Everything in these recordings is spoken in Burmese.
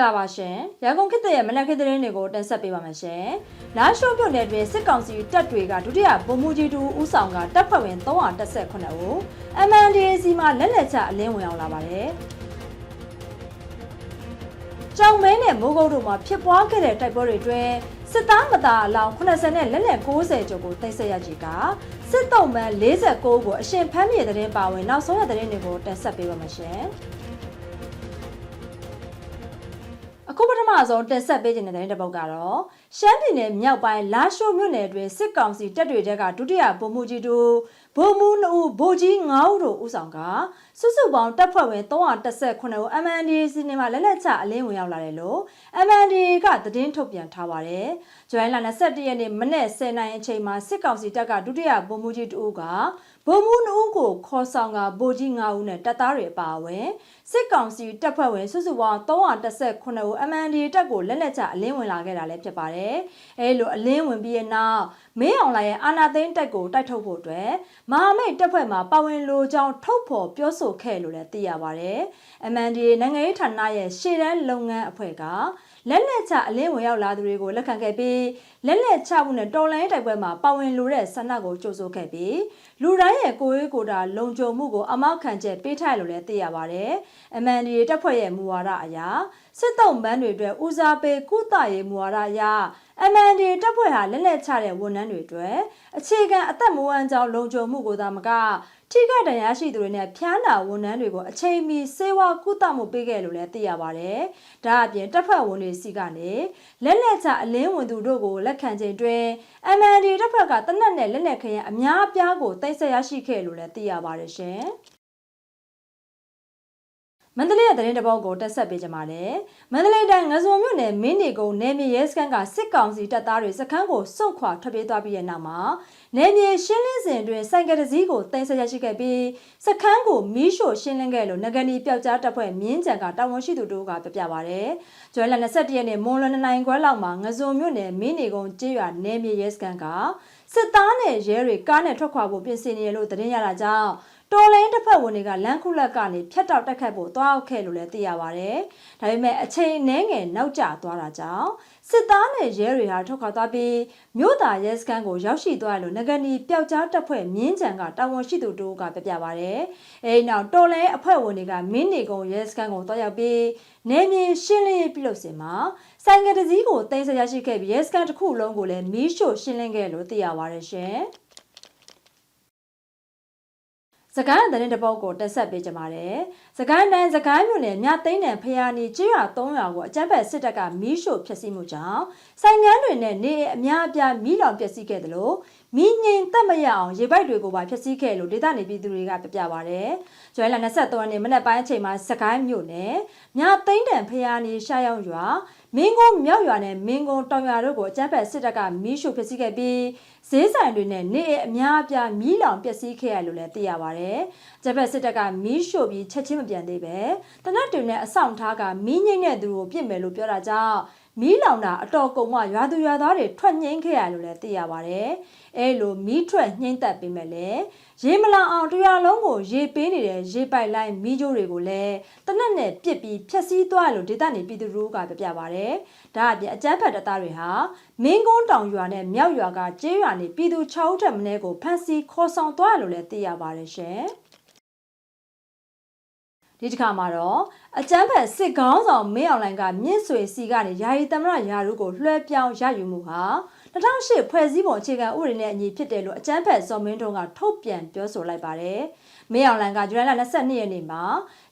္ဂလာပါရှင်ရန်ကုန်ခေတ်သစ်ရဲ့မနက်ခေတ်သတင်းတွေကိုတင်ဆက်ပေးပါမယ်ရှင်လာရှိုးမြို့နယ်တွင်စစ်ကောင်စီတပ်တွေကဒုတိယဗိုလ်မှူးကြီးတူဦးဆောင်ကတပ်ဖွဲ့ဝင်318ဦး MNDAC မှာလက်လက်ချအလင်းဝင်အောင်လာပါတယ်ကြောင်မဲနဲ့မိုးကုတ်တို့မှာဖြစ်ပွားခဲ့တဲ့တိုက်ပွဲတွေအတွင်းစစ်သားမသားအလောင်း80နဲ့လက်လက်90ကျော်ကိုတင်ဆက်ရကြည်ကစစ်တုံးမန်း49ကိုအရှင်ဖမ်းမြေတဲ့ပါဝင်နောက်ဆုံးရတဲ့သတင်းတွေကိုတင်ဆက်ပေးပါမယ်ရှင် မဆုံးတင်ဆက်ပေးခြင်းတဲ့တဲ့ပုတ်ကတော့ရှမ်းပြည်နယ်မြောက်ပိုင်းလာရှိုးမြို့နယ်အတွင်းစစ်ကောင်စီတပ်တွေတဲကဒုတိယဗိုလ်မှူးကြီးတို့ဗိုလ်မှူး2ဦးဗိုလ်ကြီး9ဦးတို့ဦးဆောင်ကစုစုပေါင်းတပ်ဖွဲ့ဝင်318ဦး MND စီနေမှာလက်လက်ချအလင်းဝင်ရောက်လာတယ်လို့ MND ကသတင်းထုတ်ပြန်ထားပါတယ်။ဇွန်လ21ရက်နေ့မနေ့10နိုင်အချိန်မှာစစ်ကောင်စီတပ်ကဒုတိယဗိုလ်မှူးကြီး2ဦးက ဗိုလ်မှူး2ဦးကိုခေါ်ဆောင်ကဗိုလ်ကြီး9ဦးနဲ့တပ်သားတွေအပါအဝင်စစ်ကောင်စီတပ်ဖွဲ့ဝင်စုစုပေါင်း318ဦး MND တပ်ကိုလက်လက်ချအလင်းဝင်လာခဲ့တာလည်းဖြစ်ပါတယ်။အဲလိုအလင်းဝင်ပြီးတဲ့နောက်မင်းအောင်လှိုင်ရဲ့အာဏာသိမ်းတပ်ကိုတိုက်ထုတ်ဖို့အတွက်မဟာမိတ်တပ်ဖွဲ့မှာပါဝင်လိုကြောင်းထုတ်ဖော်ပြောဆိုခဲ့လို့လည်းသိရပါတယ်။ MND နိုင်ငံရေးဌာနရဲ့ရှေ့တန်းလုပ်ငန်းအဖွဲ့ကလက်လက်ချအလင်းဝင်ရောက်လာသူတွေကိုလက်ခံခဲ့ပြီးလက်လက်ချမှုနဲ့တော်လိုင်းတိုက်ပွဲမှာပါဝင်လိုတဲ့ဆန္ဒကိုကြိုးဆိုခဲ့ပြီး လူတိုင်းရဲ့ကိုယ်ရေးကိုယ်တာလုံခြုံမှုကိုအမောက်ခံချက်ပေးထားလို့လည်းသိရပါတယ်။ MND တပ်ဖွဲ့ရဲ့မူဝါဒအရစစ်တုံးပန်းတွေအတွက်ဦးစားပေးကုသရေးမူဝါဒအရ MND တပ်ဖွဲ့ဟာလက်လက်ချတဲ့ဝန်ထမ်းတွေအတွက်အခြေခံအသက်မွေးဝမ်းကြောင်းလုံခြုံမှုကိုသာမကထိခိုက်ဒဏ်ရာရှိသူတွေနဲ့ဖျားနာဝန်ထမ်းတွေကိုအချိန်မီစေဝါကုသမှုပေးခဲ့လို့လည်းသိရပါတယ်။ဒါအပြင်တပ်ဖွဲ့ဝင်တွေစီကနေလက်လက်ချအလင်းဝင်သူတို့ကိုလက်ခံချိန်တွင် MND တပ်ဖွဲ့ကတနက်နဲ့လက်လက်ခရင်အများအပြားကိုတိတ်ဆက်ရရှိခဲ့လို့လည်းသိရပါတယ်ရှင်။ မန္တလေးရဲ့သတင်းတပုတ်ကိုတက်ဆက်ပေးကြပါမယ်။မန္တလေးတိုင်းငစုံမြို့နယ်မင်းနေကုန်းနယ်မြေရဲစခန်းကစစ်ကောင်စီတပ်သားတွေစခန်းကိုစုတ်ခွာထွက်ပြေးသွားပြီးတဲ့နောက်မှာနယ်မြေရှင်းလင်းစဉ်တွင်စိုက်ကတစည်းကိုတင်ဆက်ရရှိခဲ့ပြီးစခန်းကိုမီးရှို့ရှင်းလင်းခဲ့လို့ငကနီပျောက်ကြားတပ်ဖွဲ့မြင်းကြံကတာဝန်ရှိသူတို့ကပြပြပါဗျ။ကျွဲလ21ရက်နေ့မွန်လွန်နိုင်ခွဲလောက်မှာငစုံမြို့နယ်မင်းနေကုန်းကျေးရွာနယ်မြေရဲစခန်းကစစ်သားနဲ့ရဲတွေကားနဲ့ထွက်ခွာဖို့ပြင်ဆင်နေရလို့သတင်းရတာကြောင့် တော်လိုင်းတစ်ဖက်ဝင်တွေကလမ်းခုလက်ကနေဖြတ်တောက်တက်ခတ်ဖို့သွားအောင်ခဲ့လို့လည်းသိရပါဗျ။ဒါပေမဲ့အချိန်နှဲငယ်နောက်ကျသွားတာကြောင့်စစ်သားနဲ့ရဲတွေဟာထုတ်ခါသွားပြီးမြို့သားရဲစခန်းကိုရောက်ရှိသွားလို့ငကနီပျောက်ကြားတပ်ဖွဲ့မြင်းကြံကတာဝန်ရှိသူတို့ကပြပြပါဗျ။အဲဒီနောက်တော်လိုင်းအဖွဲ့ဝင်တွေကမင်းနေကုံရဲစခန်းကိုတွားရောက်ပြီးနေမြေရှင်းလင်းပြုလုပ်စင်မှာဆိုင်ကတစည်းကိုတင်ဆက်ရရှိခဲ့ပြီးရဲစခန်းတစ်ခုလုံးကိုလည်းမီးရှို့ရှင်းလင်းခဲ့လို့သိရပါတယ်ရှင်။ စကိုင်းတဲ့တဲ့ပုတ်ကိုတက်ဆက်ပေးကြပါတယ်။စကိုင်းတိုင်းစကိုင်းမြို့နယ်မြသိန်းတန်ဖျားနီကျွော်300ကိုအကြမ်းဖက်စစ်တပ်ကမီးရှို့ဖျက်ဆီးမှုကြောင့်ဆိုင်ငန်းတွေနဲ့နေအများအပြားမီးလောင်ပျက်စီးခဲ့တယ်လို့ မီးငိမ်တက်မရအောင်ရေပိုက်တွေကိုပါဖျက်ဆီးခဲ့လို့ဒေသနေပြည်သူတွေကပြပြပါတယ်။ကျွဲလ23ရက်နေ့မနက်ပိုင်းအချိန်မှာစကိုင်းမြို့နယ်မြသိန်းတန်ဖျားနီရှားရောက်ရွာမင်းကုန်းမြောက်ရွာနဲ့မင်းကုန်းတောင်ရွာတို့ကိုအကြမ်းဖက်စစ်တပ်ကမီးရှို့ဖျက်ဆီးခဲ့ပြီးဈေးဆိုင်တွေနဲ့နေအများအပြားမီးလောင်ပျက်စီးခဲ့ရလို့လည်းသိရပါတယ်။ဂျပက်စစ်တပ်ကမီးရှို့ပြီးချက်ချင်းမပြန်သေးပဲတနက်တွင်နဲ့အဆောင်ထားကမီးငိမ့်တဲ့သူကိုပြစ်မယ်လို့ပြောတာကြောင့် မီးလောင်တာအတော်ကုန်မှရွာသူရွာသားတွေထွက်ငိမ့်ခဲ့ရလို့လည်းသိရပါတယ်။အဲလိုမီးထွက်ငိမ့်သက်ပေးမယ်လေရေမလောင်အောင်တရားလုံးကိုရေပေးနေတဲ့ရေပိုက်လိုင်းမီးကြိုးတွေကိုလည်းတနက်နဲ့ပြစ်ပြီးဖျက်ဆီးသွားလို့ဒေသနေပြည်သူတို့ကပြပြပါတယ်။ဒါအပြင်အကြမ်းဖက်တပ်သားတွေဟာမင်းကုန်းတောင်ရွာနဲ့မြောက်ရွာကကျေးရွာနေပြည်သူ6ဦးထက်မနည်းကိုဖမ်းဆီးခေါ်ဆောင်သွားလို့လည်းသိရပါတယ်ရှင်။ ဒီတစ်ခါမှာတော့အကျန်းဖက်စစ်ကောင်းဆောင်မင်းအောင်လိုင်ကမြင့်ဆွေစီကနေယာယီသမရယာရုကိုလွှဲပြောင်းရယူမှုဟာ 2008ဖွဲ့စည်းပုံအခြေခံဥပဒေနဲ့အညီဖြစ်တယ်လို့အကျန်းဖက်စော်မင်းတုံးကထုတ်ပြန်ပြောဆိုလိုက်ပါတယ်။မင်းအောင်လိုင်ကဇူလိုင်လ22ရက်နေ့မှာ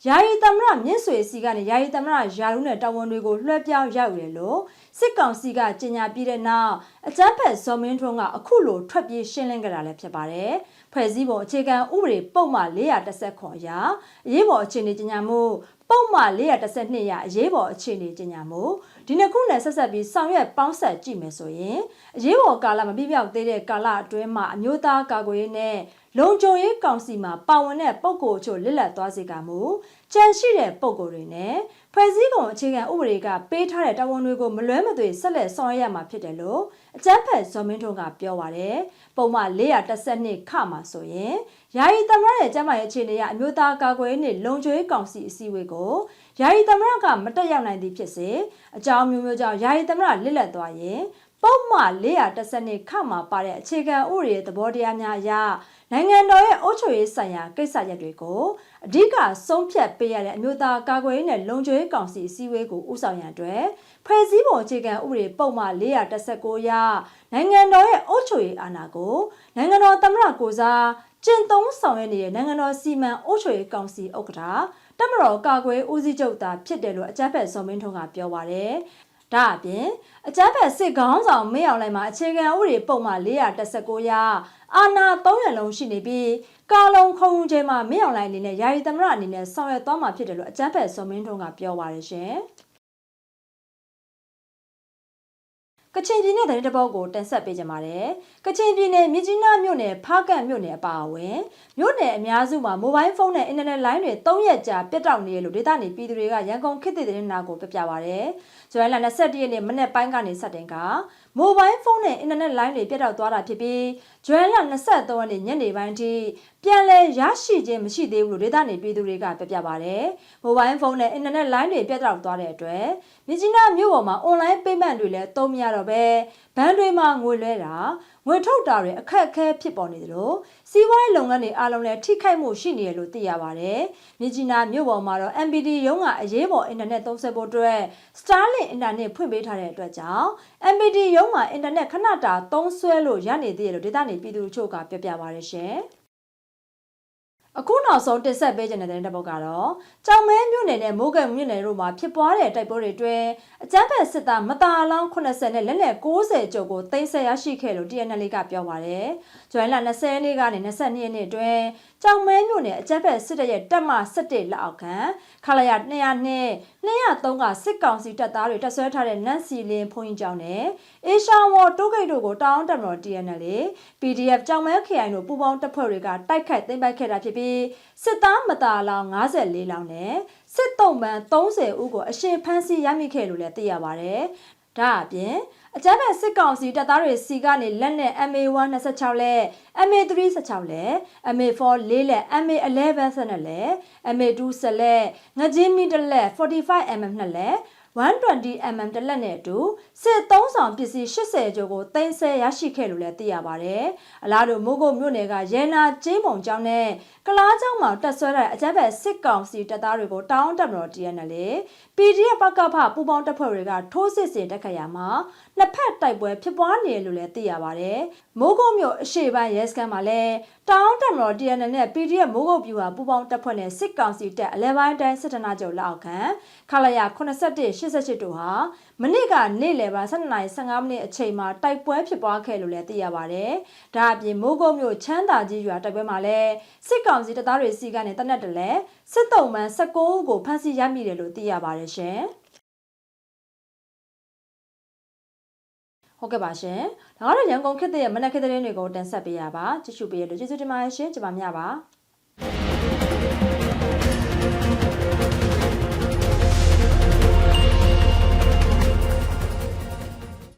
ယာယီသမရမြင့်ဆွေစီကနေယာယီသမရယာရုနဲ့တာဝန်တွေကိုလွှဲပြောင်းရယူတယ်လို့စစ်ကောင်စီကကြေညာပြီးတဲ့နောက်အကျန်းဖက်စော်မင်းတုံးကအခုလိုထွက်ပြေးရှင်းလင်းကြတာလည်းဖြစ်ပါတယ်။ဖွဲ့စည်းပုံအခြေခံဥပဒေပုံမှန်410ခွန်အရအရေးပေါ်အခြေအနေကြေညာမှု ပုံမှန်412ရအရေးပေါ်အခြေအနေကြေညာမှုဒီနှစ်ခုနဲ့ဆက်ဆက်ပြီးဆောင်ရွက်ပေါင်းဆက်ကြည့်မယ်ဆိုရင်အရေးပေါ်ကာလမပြည့်ပြောက်သေးတဲ့ကာလအတွင်းမှာအမျိုးသားကာကွယ်ရေးနဲ့လုံခြုံရေးကောင်စီမှာပါဝင်တဲ့ပုံကိုယ်ချို့လစ်လက်သွားစေကမူကြန့်ရှိတဲ့ပုံကိုယ်တွေနဲ့ ဖွဲ့စည်းပုံအခြေခံဥပဒေကပေးထားတဲ့တာဝန်တွေကိုမလွဲမသွေဆက်လက်ဆောင်ရွက်ရမှာဖြစ်တယ်လို့အကြမ်းဖက်ဇော်မင်းထွန်းကပြောပါရယ်ပုံမှန်412ခမှာဆိုရင်ယာယီသမရရဲ့ကျန်းမာရေးအခြေအနေရအမျိုးသားကာကွယ်ရေးနှင့်လုံခြုံရေးကောင်စီအစည်းအဝေးကိုယာယီသမရကမတက်ရောက်နိုင်သည်ဖြစ်စေအကြောင်းမျိုးမျိုးကြောင့်ယာယီသမရလစ်လက်သွားရင် ပုံမှန်412ခန့်မှာပါတဲ့အခြေခံဥပဒေသဘောတရားများအရနိုင်ငံတော်ရဲ့အုပ်ချုပ်ရေးဆိုင်ရာကိစ္စရပ်တွေကိုအဓိကဆုံးဖြတ်ပေးရတဲ့အမျိုးသားကာကွယ်ရေးနဲ့လုံခြုံရေးကောင်စီအစည်းအဝေးကိုဦးဆောင်ရန်အတွက်ဖွဲ့စည်းပုံအခြေခံဥပဒေပုံမှန်419ရနိုင်ငံတော်ရဲ့အုပ်ချုပ်ရေးအာဏာကိုနိုင်ငံတော်သမ္မတကိုစားကျင့်သုံးဆောင်ရွက်နေတဲ့နိုင်ငံတော်စီမံအုပ်ချုပ်ရေးကောင်စီဥက္ကဋ္ဌတမတော်ကာကွယ်ဦးစီးချုပ်သာဖြစ်တယ်လို့အကြမ်းဖက်စော်မင်းထွန်းကပြောပါတယ်။ ဒါအပြင်အကြမ်းဖက်စစ်ခေါင်းဆောင်မင်းအောင်လှိုင်မှာအခြေခံဥပဒေပုံမှန်419ရအာဏာ3ရက်လုံးရှိနေပြီးကာလုံခုံကျဲမှာမင်းအောင်လှိုင်အနေနဲ့ယာယီသမ္မတအနေနဲ့ဆောင်ရွက်သွားမှာဖြစ်တယ်လို့အကြမ်းဖက်စော်မင်းထွန်းကပြောပါတယ်ရှင်။ကချင်ပြည်နယ်သတင်းတပုတ်ကိုတင်ဆက်ပေးကြပါမယ်။ကချင်ပြည်နယ်မြကြီးနားမြို့နယ်ဖားကန့်မြို့နယ်အပါအဝင်မြို့နယ်အများစုမှာမိုဘိုင်းဖုန်းနဲ့အင်တာနက်လိုင်းတွေ3ရက်ကြာပြတ်တောက်နေရလို့ဒေသနေပြည်သူတွေကရန်ကုန်ခေတ်သစ်သတင်းနာကိုပြပြပါရယ်။ဇွဲလ21ရက်နေ့မနေ့ပိုင်းကနေစတင်ကမိုဘိုင်းဖုန်းနဲ့အင်တာနက်လိုင်းတွေပြတ်တောက်သွားတာဖြစ်ပြီးဇွဲလ23ရက်နေ့ညနေပိုင်းထိပြန်လည်ရရှိခြင်းမရှိသေးဘူးလို့ဒေသနေပြည်သူတွေကပြပြပါရယ်။မိုဘိုင်းဖုန်းနဲ့အင်တာနက်လိုင်းတွေပြတ်တောက်သွားတဲ့အတွက်မြကြီးနားမြို့ပေါ်မှာ online payment တွေလည်းသုံးမရတော့ပဲဘဏ်တွေမှာငွေလွှဲတာ ငွေထုတ်တာတွေအခက်အခဲဖြစ်ပေါ်နေတယ်လို့စီးပွားရေးလုပ်ငန်းတွေအားလုံးလည်းထိခိုက်မှုရှိနေတယ်လို့သိရပါတယ်။မြကြီးနားမြို့ပေါ်မှာတော့ MPD ရုံးကအရေးပေါ်အင်တာနက်သုံးစွဲဖို့အတွက် Starlink အင်တာနက်ဖွင့်ပေးထားတဲ့အတွက်ကြောင့် MPD ရုံးမှာအင်တာနက်ခဏတာသုံးစွဲလို့ရနေသေးတယ်လို့ဒေသနေပြည်သူတို့ချုပ်ကပြောပြပါရရှင်။ အခုနောက်ဆုံးတင်ဆက်ပေးခြင်းတဲ့တဲ့တစ်ပုဒ်ကတော့ကြောင်မဲမြို့နယ်နဲ့မိုးကဲမြို့နယ်တို့မှာဖြစ်ပွားတဲ့တိုက်ပွဲတွေအတွင်းအကြမ်းဖက်စစ်သားမတာအလောင်း80နဲ့လက်နက်60ကျော်ကိုတင်ဆက်ရရှိခဲ့လို့ TNL ကပြောပါတယ်။ဇွန်လ20ရက်နေ့ကနေ22ရက်နေ့အတွင်းကြောင်မဲမြို့နယ်အကြမ်းဖက်စစ်တပ်ရဲ့တပ်မ17လက်အောက်ခံခလာရ200နဲ့203ကစစ်ကောင်စီတပ်သားတွေတပ်ဆွဲထားတဲ့နန့်စီလင်းဖုန်ကြီးကျောင်းနဲ့အေရှာဝေါ်တိုးဂိတ်တို့ကိုတောင်းတမတော် TNL PDF ကြောင်မဲခရိုင်တို့ပူးပေါင်းတပ်ဖွဲ့တွေကတိုက်ခိုက်သိမ်းပိုက်ခဲ့တာဖြစ်ပြီးစစ်သားမတာလောင်54လောင်နဲ့စစ်တုံးပန်း30ဦးကိုအရှင်ဖမ်းဆီးရမိခဲ့လို့လည်းသိရပါတယ်။ဒါအပြင် အကြမ်းဖက်စစ်ကောင်စီတပ်သားတွေစီကနေလက်နဲ့ MA1 26လက် MA3 16လက် MA4 4လက် MA11 12လက် MA2 10လက်ငကြင်းမီတစ်လက် 45mm 2လက် 120mm တလက်နဲ့အတူစစ်သုံးဆောင်ပစ္စည်း80ကျော်ကိုတင်ဆက်ရရှိခဲ့လို့လည်းသိရပါတယ်။အလားတူမိုးကုတ်မြို့နယ်ကရဲနာကျင်းပုံကျောင်းနဲ့ကလားကျောင်းမှာတက်ဆွဲတဲ့အကြမ်းဖက်စစ်ကောင်စီတပ်သားတွေကိုတောင်းတမတော် TNL PDF ပကဖပူပေါင်းတပ်ဖွဲ့တွေကထိုးစစ်ဆင်တက်ခတ်ရမှာနှစ်ဖက်တိုက်ပွဲဖြစ်ပွားနေတယ်လို့လည်းသိရပါတယ်။မိုးကုတ်မြို့အရှေ့ပိုင်းရဲစခန်းမှာလည်းတောင်းတမတော် TNL နဲ့ PDF မိုးကုတ်ပြူဟာပူပေါင်းတပ်ဖွဲ့နဲ့စစ်ကောင်စီတပ်အလဲပိုင်းတိုင်းစစ်ဌာနချုပ်လက်အောက်ခံခလာရ87 88တို့ဟာမနေ့ကနေ့လယ်ပိုင်း12:15မိနစ်အချိန်မှာတိုက်ပွဲဖြစ်ပွားခဲ့လို့လည်းသိရပါတယ်။ဒါအပြင်မိုးကုတ်မြို့ချမ်းသာကြီးရွာတိုက်ပွဲမှာလည်းစစ်ကောင်စီတပ်သားတွေစီကနေတနက်တလဲ စစ်တုံးမှန်19ဦးကိုဖမ်းဆီးရမိတယ်လို့သိရပါတယ်ရှင်။ဟုတ်ကဲ့ပါရှင်။ဒါကတော့ရန်ကုန်ခေတ်ရဲ့မနက်ခေတ်သတင်းတွေကိုတင်ဆက်ပေးရပါ။ကြည့်ရှုပေးရလို့ကျေးဇူးတင်ပါတယ်ရှင်။ကျွန်မမြပါ။